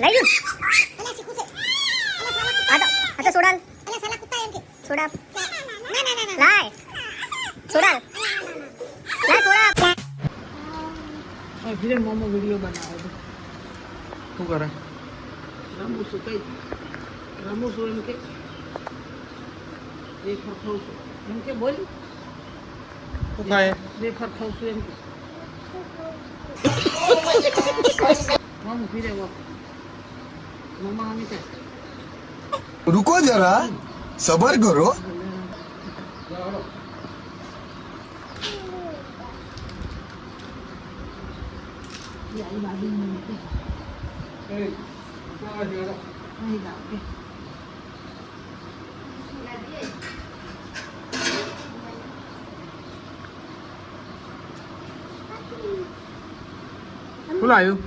લઈ લઉં. આ તો આ તો સોડાલ. સોડા લાય. સોડાલ. લાય સોડા ફિર મોમો વીડિયો બનાવે છે. શું કરે? રમું શું કઈ રમું શું એમ કે? એક ખાઉં છું. એમ કે બોલ. શું વેફર ખાઉં છું એમ કે. મામું ફીરે વો મામા આમી કે रुको जरा सबर करो આવી બાજુ અહીં લાવ કે શું લાવ્યું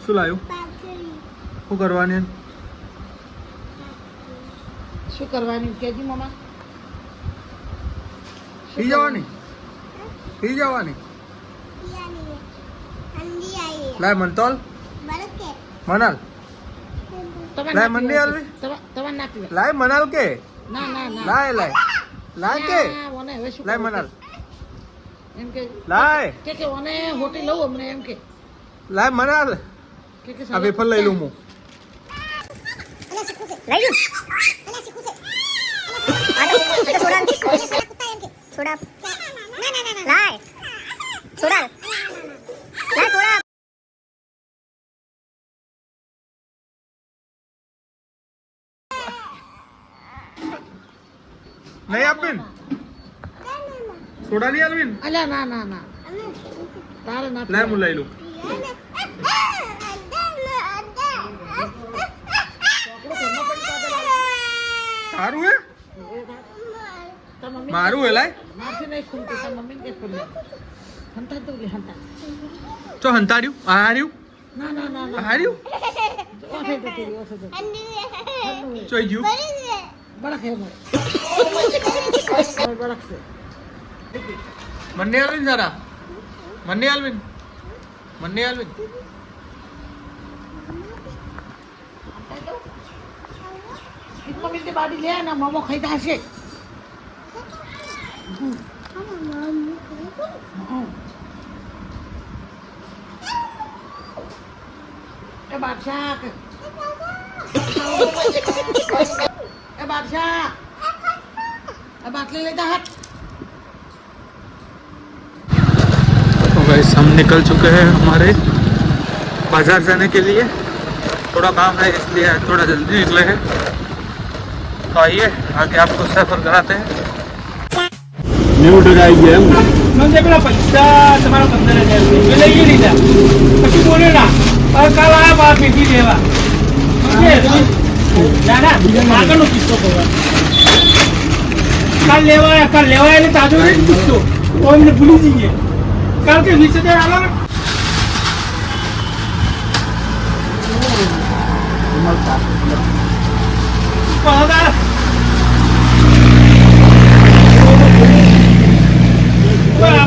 શું લાવ્યું શું કરવાની? શું કરવાની? કેજી મામા. પી જવાની? પી જવાની? લાય મંતોલ. મનાલ. લાય, ના મંદી આલવી? લાય મનાલ કે? લાય લાય. લાય કે? લાય મનાલ. એમ કે લાય. કે કે ઓને હોટી લઉં અમને એમ કે. લાય મનાલ. કે કે લઈ લઉં હું. લઈ ગયું આ તો આ તો સોડાલ સોડા લાય સોડાલ લાય સોડા નહીં આપીન સોડા નહીં આલવીન અલ્યા ના ના ના તારે ના લાય પીવાય. હું તારું હે? મારું હે, લાય? ચો હંતાડ્યું? હાર્યું હાર્યું ચો હે મને આલવીન જરા. મને આલવિન. મને આલવીન. कितना मिलते बाड़ी ले आना खाई तो था से हम्म। लेता हाथ। तो गाइस हम निकल चुके हैं हमारे बाज़ार जाने के लिए। थोड़ा काम है, इसलिए थोड़ा जल्दी निकले हैं। तो आइए आगे आपको सफर कराते हैं મને પેલા પૈસા તમારા પંદર હજાર રૂપિયા લઈ લીધા પછી બોલ્યો ના હવે કાલ આયા બાર પેટી લેવા સમજે? ના ના આગળનો કિસ્સો કહો કાલ લેવા આયા કાલ લેવા આયા એટલે તાજો નહીં કિસ્સો તો એમને ભૂલી જઈએ કારણ કે વીસ હજાર આલો ને પણ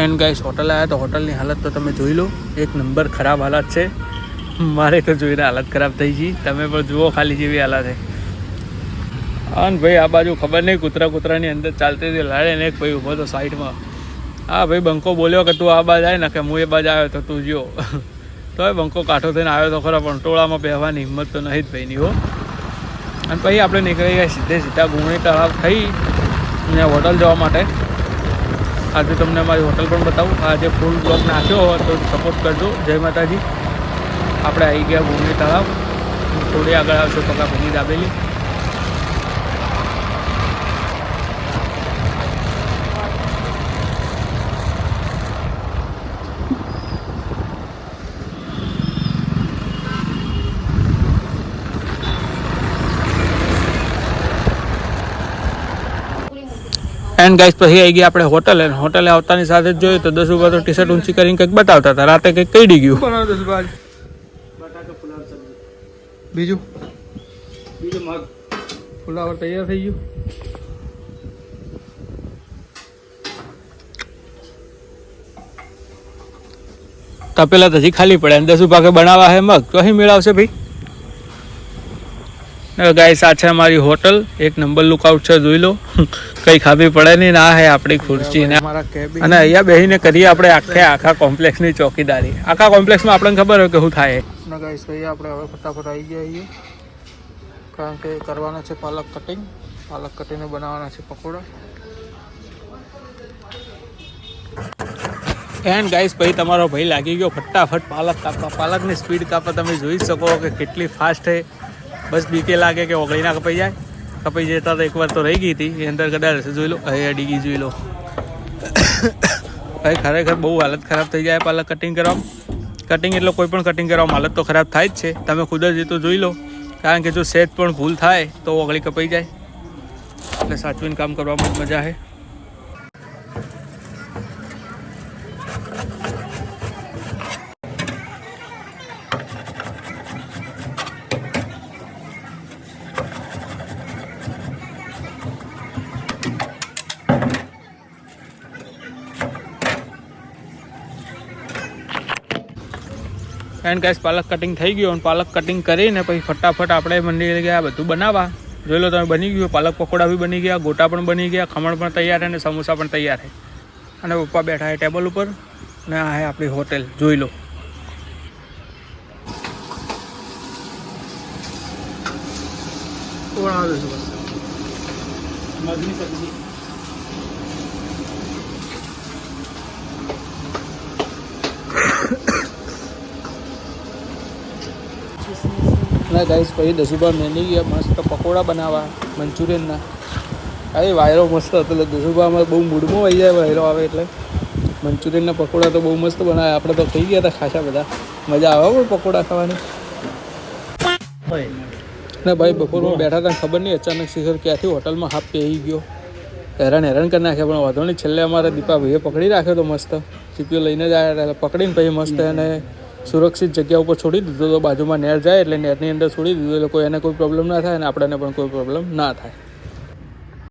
એન્ડ ગાઈસ હોટલ આવ્યા તો હોટલની હાલત તો તમે જોઈ લો. એક નંબર ખરાબ હાલત છે. મારે તો જોઈને હાલત ખરાબ થઈ ગઈ. તમે પણ જુઓ ખાલી જેવી હાલત છે. અને ભાઈ, આ બાજુ ખબર નહીં, કૂતરા કૂતરાની અંદર ચાલતી હતી, લાડે ને એક ભાઈ ઊભો તો સાઈડમાં. હા ભાઈ બંકો બોલ્યો કે, તું આ બાજ આવે ને કે હું એ બાજ આવ્યો તો તું જો તોય બંકો કાઠો થઈને આવ્યો તો ખરો, પણ ટોળામાં બેહવાની હિંમત તો નહીં જ ભાઈની હો. અને પછી આપણે નીકળી ગયા સીધે સીધા ગુણી તળાવ થઈ ને હોટલ જવા માટે. આજે તમને અમારી હોટલ પણ બતાવું. આજે ફૂલ બ્લોક નાખ્યો હોય તો સપોર્ટ કરજો. જય માતાજી. આપણે આવી ગયા ભૂમિ તળાવ. થોડી આગળ આવશો તો ભૂમિ દાબેલી. એન્ડ ગાઈસ પછી આવી ગયા આપણે હોટલે હોટલે આવતાની સાથે જ જોયું તો દસ રૂપિયા તો ટી શર્ટ ઊંચી કરીને કંઈક બતાવતા હતા. રાતે કંઈક કઈ ગયું બીજું? બીજું મગ. ફુલાવર તૈયાર થઈ ગયું? તપેલા તો હજી ખાલી પડે અને દસ ભાગે બનાવવા હે મગ. તો અહીં મેળવશે ભાઈ. ગાઈસ આ છે અમારી હોટલ. એક નંબર લુકઆઉટ છે જોઈ લો. કઈ ખાવી પડે નહીં ના હે આપણી ખુરશી ને. અને અહીંયા બેસીને કરીએ આપણે આખે આખા કોમ્પ્લેક્સની ચોકીદારી. આખા કોમ્પ્લેક્સમાં આપણને ખબર હોય કે શું થાય. ગાઈસ ભાઈ આપણે હવે ફટાફટ આવી ગયા છીએ. કારણ કે કરવાના છે પાલક કટિંગ પાલક કટિંગ બનાવવાના છે પકોડા. એન્ડ ગાઈસ ભાઈ તમારો ભાઈ લાગી ગયો. ફટાફટ પાલક કાપવા. પાલકની સ્પીડ કાપવા તમે જોઈ શકો કે કેટલી ફાસ્ટ છે. બસ બીકે લાગે કે ઓગળી ના કપાઈ જાય. કપાઈ જતા તો એકવાર તો રહી ગઈ હતી. એ અંદર કદાચ જોઈ લો. હવે અડી ગઈ જોઈ લો. ભાઈ, ખરેખર બહુ હાલત ખરાબ થઈ જાય પાલક કટિંગ કરવા કટિંગ એટલે કોઈ પણ કટિંગ કરવામાં હાલત તો ખરાબ થાય જ છે. તમે ખુદ જ એ તો જોઈ લો. કારણ કે જો સેજ પણ ભૂલ થાય તો ઓગળી કપાઈ જાય. એટલે સાચવીને કામ કરવામાં મજા આવે. એન્ડ ગાઈસ પાલક કટિંગ થઈ ગયું અને પાલક કટિંગ કરીને પછી ફટાફટ આપણે મંદિરે ગયા બધું બનાવવા. જોઈ લો તમે, બની ગયું. પાલક પકોડા બી બની ગયા, ગોટા પણ બની ગયા, ખમણ પણ તૈયાર અને સમોસા પણ તૈયાર છે. અને પપ્પા બેઠા છે ટેબલ ઉપર અને આ છે આપણી હોટેલ. જોઈ લો. મગની સબ્જી ના ગાઈસ પછી દસુભા મેની ગયા મસ્ત પકોડા બનાવવા મંચુરિયનના. અરે વાયરો મસ્ત હતો એટલે દસુભામાં બહુ મૂડમાં આવી જાય વાયરો આવે એટલે. મંચુરિયનના પકોડા તો બહુ મસ્ત બનાવ્યા આપણે તો ખાઈ ગયા હતા ખાસા બધા. મજા આવે પણ પકોડા ખાવાની? ના ભાઈ બપોરમાં બેઠા હતા ખબર નહીં અચાનક શિખર ક્યાંથી હોટલમાં હાફ પહેરી ગયો. હેરાન હેરાન કરી નાખ્યા પણ વાંધો નહીં છેલ્લે અમારે દીપાભાઈએ પકડી રાખ્યો તો મસ્ત. સીપીઓ લઈને જ આવ્યા પકડીને પછી મસ્ત એને સુરક્ષિત જગ્યા ઉપર છોડી દીધો તો બાજુમાં નેર જાય એટલે નેરની અંદર છોડી દીધો એટલે કોઈ એને કોઈ પ્રોબ્લેમ ના થાય અને આપણને પણ કોઈ પ્રોબ્લેમ ના થાય.